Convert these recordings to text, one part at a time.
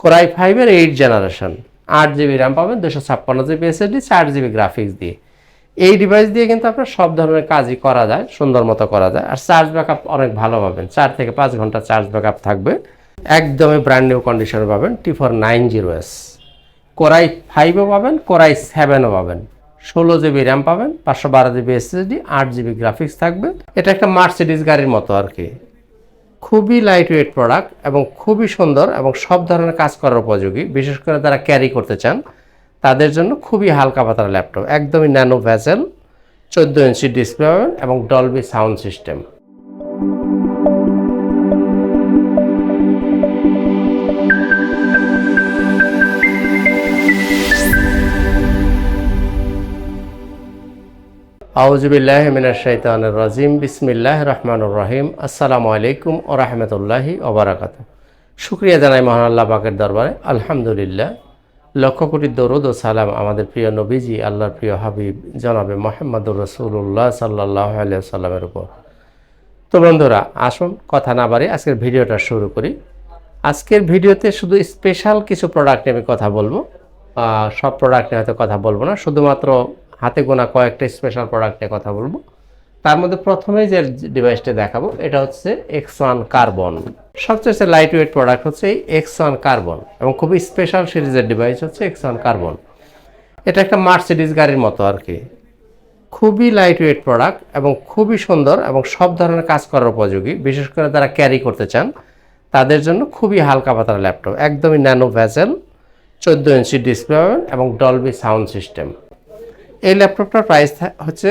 Core i ফাইভের eight generation আট GB RAM পাবেন দুশো ছাপ্পান্ন জিবি এসএসডি চার জিবি গ্রাফিক্স দিয়ে। এই ডিভাইস দিয়ে কিন্তু আপনার সব ধরনের কাজই করা যায়, সুন্দর মতো করা যায়। আর চার্জ ব্যাকআপ অনেক ভালো পাবেন, চার থেকে পাঁচ ঘণ্টা চার্জ ব্যাকআপ থাকবে। একদমই ব্র্যান্ড নিউ কন্ডিশনে পাবেন T four nine zero S core i ফাইভও পাবেন কোরাই সেভেনও পাবেন। ষোলো জিবি র্যাম পাবেন, পাঁচশো বারো জিবি এসএসডি আট জিবি গ্রাফিক্স থাকবে। এটা একটা মার্সিডিস গাড়ির মতো আর কি। খুবই লাইট ওয়েট প্রোডাক্ট এবং খুবই সুন্দর এবং সব ধরনের কাজ করার উপযোগী। বিশেষ করে যারা ক্যারি করতে চান, তাদের জন্য খুবই হালকা পাতার ল্যাপটপ একদমই ন্যানো ভ্যাসেল চোদ্দ ইঞ্চি ডিসপ্লে এবং ডলবি সাউন্ড সিস্টেম আউজুবিল্লাহ মিনার শৈতানুর রাজিম। বিসমিল্লাহ রহমানুর রহিম। আসসালামু আলাইকুম ও রহমতুল্লাহি ওবরাকাত শুক্রিয়া জানাই মহান আল্লাহ পাকের দরবারে। আলহামদুলিল্লাহ। লক্ষ কোটি দরুদ ও সালাম আমাদের প্রিয় নবীজি, আল্লাহর প্রিয় হাবিব, জনাবে মোহাম্মদুর রসুল্লাহ সাল্লাহ আলিয়া সাল্লামের উপর। তো বন্ধুরা, আসুন কথা না বাড়ি আজকের ভিডিওটা শুরু করি। আজকের ভিডিওতে শুধু স্পেশাল কিছু প্রোডাক্ট নিয়ে আমি কথা বলব। সব প্রোডাক্ট নিয়ে হয়তো কথা বলব না। শুধুমাত্র হাতে গোনা কয়েকটা স্পেশাল প্রোডাক্ট নিয়ে কথা বলব। তার মধ্যে প্রথমেই যে ডিভাইসটা দেখাবো, এটা হচ্ছে এক্স ওয়ান কার্বন সবচেয়ে লাইট ওয়েট প্রোডাক্ট হচ্ছে এই এক্স ওয়ান কার্বন এবং খুবই স্পেশাল সিরিজের ডিভাইস হচ্ছে এক্স ওয়ান কার্বন এটা একটা মার্সিডিস গাড়ির মতো আর কি। খুবই লাইট ওয়েট প্রোডাক্ট এবং খুবই সুন্দর এবং সব ধরনের কাজ করার উপযোগী। বিশেষ করে যারা ক্যারি করতে চান, তাদের জন্য খুবই হালকা পাতার ল্যাপটপ একদমই ন্যানো ভ্যাজেল চোদ্দ ইঞ্চি ডিসপ্লে এবং ডলবি সাউন্ড সিস্টেম এই ল্যাপটপটার প্রাইস হচ্ছে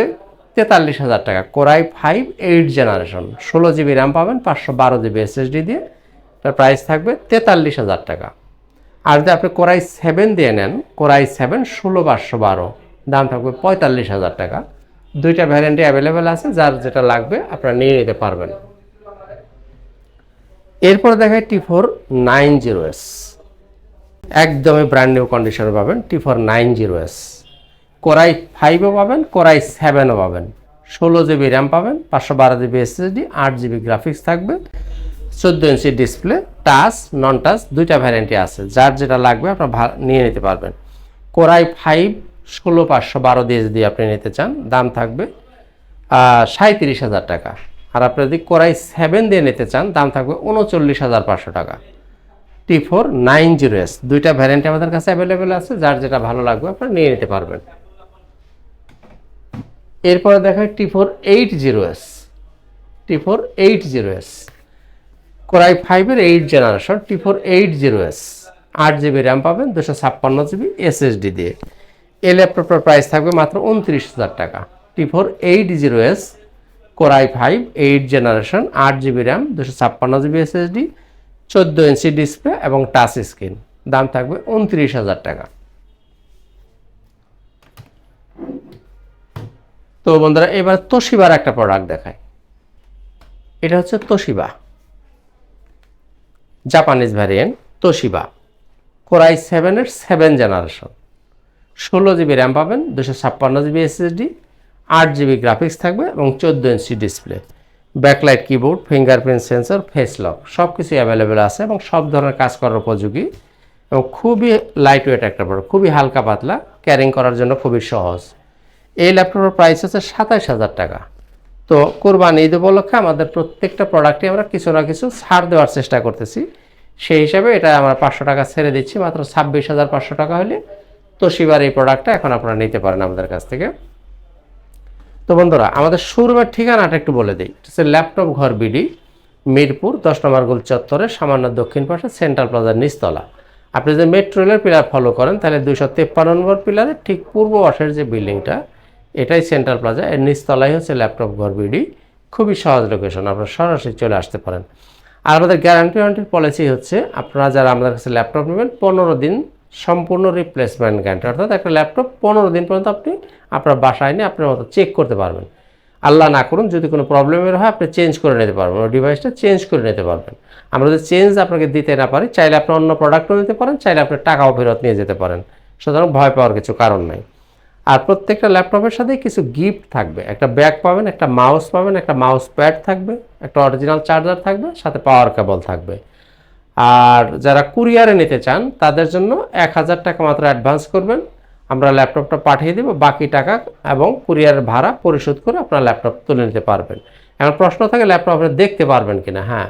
তেতাল্লিশ হাজার টাকা। Core i five eight generation ষোলো জিবি র্যাম পাবেন, পাঁচশো বারো জিবি এসএসডি দিয়ে। তার প্রাইস থাকবে তেতাল্লিশ হাজার টাকা। আর যদি আপনি কোরাই সেভেন দিয়ে নেন কোরাই সেভেন ষোলো পাঁচশো বারো, দাম থাকবে পঁয়তাল্লিশ হাজার টাকা। দুইটা ভ্যারিয়েন্টে অ্যাভেলেবেল আছে, যার যেটা লাগবে আপনারা নিয়ে নিতে পারবেন। এরপর দেখায় T four nine zero S একদমই ব্র্যান্ড নিউ কন্ডিশনে পাবেন T four nine zero S Core i ফাইভও পাবেন, কোরাই সেভেনও পাবেন। ষোলো জিবি র্যাম পাবেন, পাঁচশো বারো জিবি এসএসডি আট জিবি গ্রাফিক্স থাকবে, চোদ্দ inch display touch non touch দুইটা ভ্যারিয়েন্টই আছে। যার যেটা লাগবে আপনার ভা- নিয়ে নিতে পারবেন। কোরাই ফাইভ ষোলো, পাঁচশো বারো দিয়ে যদি আপনি নিতে চান, দাম থাকবে সাঁত্রিশ হাজার টাকা। আর আপনি যদি কোরাই সেভেন দিয়ে নিতে চান, দাম থাকবে উনচল্লিশ হাজার পাঁচশো টাকা। T four nine zero S দুইটা ভ্যারিয়েন্ট আমাদের কাছে অ্যাভেলেবেল আছে। যার যেটা ভালো লাগবে, আপনারা নিয়ে নিতে পারবেন। এরপরে দেখায় T four eight zero S T four eight zero S Core i ফাইভের eight generation T four eight zero S আট জিবি র্যাম পাবেন, দুশো ছাপ্পান্ন জিবি এসএসডি দিয়ে। এই ল্যাপটপটার প্রাইস থাকবে মাত্র উনত্রিশ হাজার টাকা। T four eight zero S Core i five eight generation আট জিবি র্যাম দুশো ছাপ্পান্ন জিবি এসএসডি চোদ্দ ইঞ্চি ডিসপ্লে এবং টাচ স্ক্রিন দাম থাকবে উনত্রিশ হাজার টাকা। তো বন্ধুরা, এবার তোশিবার একটা প্রোডাক্ট দেখায় এটা হচ্ছে Toshiba. Japanese variant Toshiba. Core i সেভেনের সেভেন জেনারেশন ষোলো জিবি র্যাম পাবেন দুশো ছাপ্পান্ন জিবি এসএসডি আট জিবি গ্রাফিক্স থাকবে এবং চোদ্দ inch display backlight keyboard fingerprint sensor face lock সব কিছুই অ্যাভেলেবেল আছে এবং সব ধরনের কাজ করার উপযোগী। এবং খুবই লাইট ওয়েট একটা প্রোডাক্ট খুবই হালকা পাতলা ক্যারিং করার জন্য খুবই সহজ। এই ল্যাপটপের প্রাইস হচ্ছে সাতাইশ হাজার টাকা। তো কোরবানি ঈদ উপলক্ষে আমাদের প্রত্যেকটা প্রোডাক্টে আমরা কিছু না কিছু ছাড় দেওয়ার চেষ্টা করতেছি। সেই হিসাবে এটা আমরা পাঁচশো টাকা ছেড়ে দিচ্ছি, মাত্র ছাব্বিশ হাজার পাঁচশো টাকা হলে। তো তোশিবার এই প্রোডাক্টটা এখন আপনারা নিতে পারেন আমাদের কাছ থেকে। তো বন্ধুরা, আমাদের শোরুমের ঠিকানাটা একটু বলে দিই। হচ্ছে ল্যাপটপ ঘর বিডি, মিরপুর, দশ নম্বর গোল চত্বরে, সামান্য দক্ষিণ পাশে, সেন্ট্রাল প্লাজার নিচতলা। আপনি যদি মেট্রো রেলের পিলার ফলো করেন, তাহলে দুইশো তেপ্পান্ন নম্বর পিলারের ঠিক পূর্ব পাশের যে বিল্ডিংটা এটাই সেন্ট্রাল প্লাজা এর নিচতলাই হচ্ছে ল্যাপটপ ঘর বিডি খুবই সহজ লোকেশন আপনারা সরাসরি চলে আসতে পারেন। আর আমাদের গ্যারান্টি ওয়ারেন্টির পলিসি হচ্ছে, আপনারা যারা আমাদের কাছে ল্যাপটপ নেবেন, পনেরো দিন সম্পূর্ণ রিপ্লেসমেন্ট গ্যারান্টি অর্থাৎ একটা ল্যাপটপ পনেরো দিন পর্যন্ত আপনি আপনার বাসায় নিয়ে আপনার মতো চেক করতে পারবেন। আল্লাহ না করুন, যদি কোনো প্রবলেমের হয়, আপনি চেঞ্জ করে নিতে পারবেন ডিভাইসটা চেঞ্জ করে নিতে পারবেন। আমরা যদি চেঞ্জ আপনাকে দিতে না পারি, চাইলে আপনি অন্য প্রোডাক্টও নিতে পারেন, চাইলে আপনি টাকাও ফেরত নিয়ে যেতে পারেন। সুতরাং ভয় পাওয়ার কিছু কারণ নাই। আর প্রত্যেকটা ল্যাপটপের সাথে কিছু গিফট থাকবে। একটা ব্যাগ পাবেন, একটা মাউস পাবেন, একটা মাউস প্যাড থাকবে, একটা অরিজিনাল চার্জার থাকবে, সাথে পাওয়ার কেবল থাকবে। আর যারা কুরিয়ারে নিতে চান, তাদের জন্য এক হাজার টাকা মাত্র অ্যাডভান্স করবেন। আমরা ল্যাপটপটা পাঠিয়ে দেবো, বাকি টাকা এবং কুরিয়ারের ভাড়া পরিশোধ করে আপনার ল্যাপটপ তুলে নিতে পারবেন। এখন প্রশ্ন থাকে, ল্যাপটপ আপনি দেখতে পারবেন কিনা? হ্যাঁ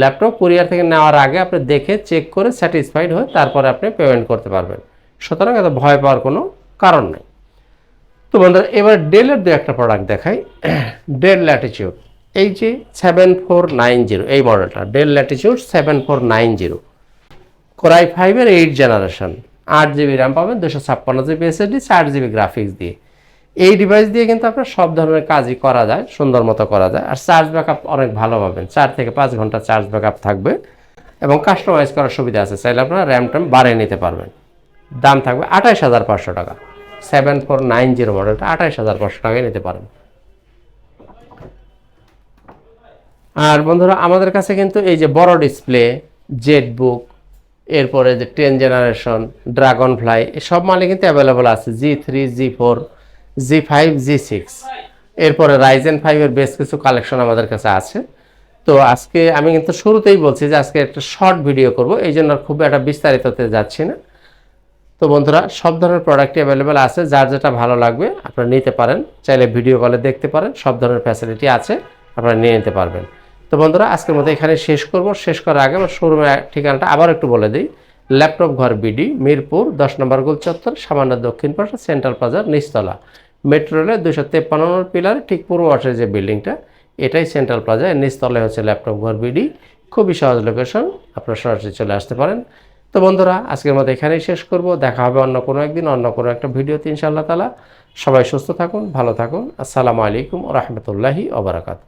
ল্যাপটপ কুরিয়ার থেকে নেওয়ার আগে আপনি দেখে চেক করে স্যাটিসফাইড হয়ে তারপরে আপনি পেমেন্ট করতে পারবেন। সুতরাং এত ভয় পাওয়ার কোনো কারণ নেই। তো বন্ধুরা, এবার ডেলের দু একটা প্রোডাক্ট দেখাই। ডেল ল্যাটিচিউড এই যে সেভেন ফোর নাইন জিরো এই মডেলটা Dell Latitude seven four nine zero Core i ফাইভের এইট জেনারেশন আট জিবি র্যাম পাবেন দুশো ছাপ্পান্ন জিবি এসএসডি চার জিবি গ্রাফিক্স দিয়ে। এই ডিভাইস দিয়ে কিন্তু আপনার সব ধরনের কাজই করা যায়, সুন্দর মতো করা যায়। আর চার্জ ব্যাকআপ অনেক ভালো পাবেন, চার থেকে পাঁচ ঘণ্টা চার্জ ব্যাকআপ থাকবে। এবং কাস্টমাইজ করার সুবিধা আছে, চাইলে আপনারা র্যাম ট্যাম বাড়িয়ে নিতে পারবেন। দাম থাকবে আঠাইশ হাজার পাঁচশো টাকা। সেভেন ফোর নাইন জিরো মডেলটা আঠাইশ হাজার পাঁচশো টাকায় নিতে পারেন। আর বন্ধুরা, আমাদের কাছে কিন্তু এই যে বড় ডিসপ্লে জেট বুক এরপরে যে টেন জেনারেশন ড্রাগন ফ্লাই সব মালে কিন্তু অ্যাভেলেবল আছে G three G four G five G six এরপরে রাইজেন ফাইভের বেশ কিছু কালেকশন আমাদের কাছে আছে। তো আজকে আমি কিন্তু শুরুতেই বলছি যে আজকে একটা শর্ট ভিডিও করব, এই জন্য খুব একটা বিস্তারিততে যাচ্ছি না। তো বন্ধুরা, সব ধরনের প্রোডাক্টই অ্যাভেলেবেল আছে, যার যেটা ভালো লাগবে আপনারা নিতে পারেন। চাইলে ভিডিও কলে দেখতে পারেন, সব ধরনের ফ্যাসিলিটি আছে, আপনারা নিয়ে নিতে পারবেন। তো বন্ধুরা, আজকের মতো এখানে শেষ করব। শেষ করার আগে আমার শোরুমের ঠিকানাটা আবার একটু বলে দিই। ল্যাপটপ ঘর বিডি, মিরপুর, দশ নম্বর গোল চত্বর, সামান্য দক্ষিণ পাশে সেন্ট্রাল প্লাজার নিচতলা। মেট্রো রেলের দুশো তেপ্পান্ন নম্বর পিলার, ঠিক পূর্ব পাশের যে বিল্ডিংটা, এটাই সেন্ট্রাল প্লাজা এর নিচতলায় হচ্ছে ল্যাপটপ ঘর বিডি। খুবই সহজ লোকেশন আপনারা সরাসরি চলে আসতে পারেন। তো বন্ধুরা, আজকের মতো এখানেই শেষ করব। দেখা হবে অন্য কোনো একদিন, অন্য কোনো একটা ভিডিওতে ইনশাআল্লাহ তালা সবাই সুস্থ থাকুন, ভালো থাকুন। আসসালামু আলাইকুম রহমতুল্লাহি ওবরাকাত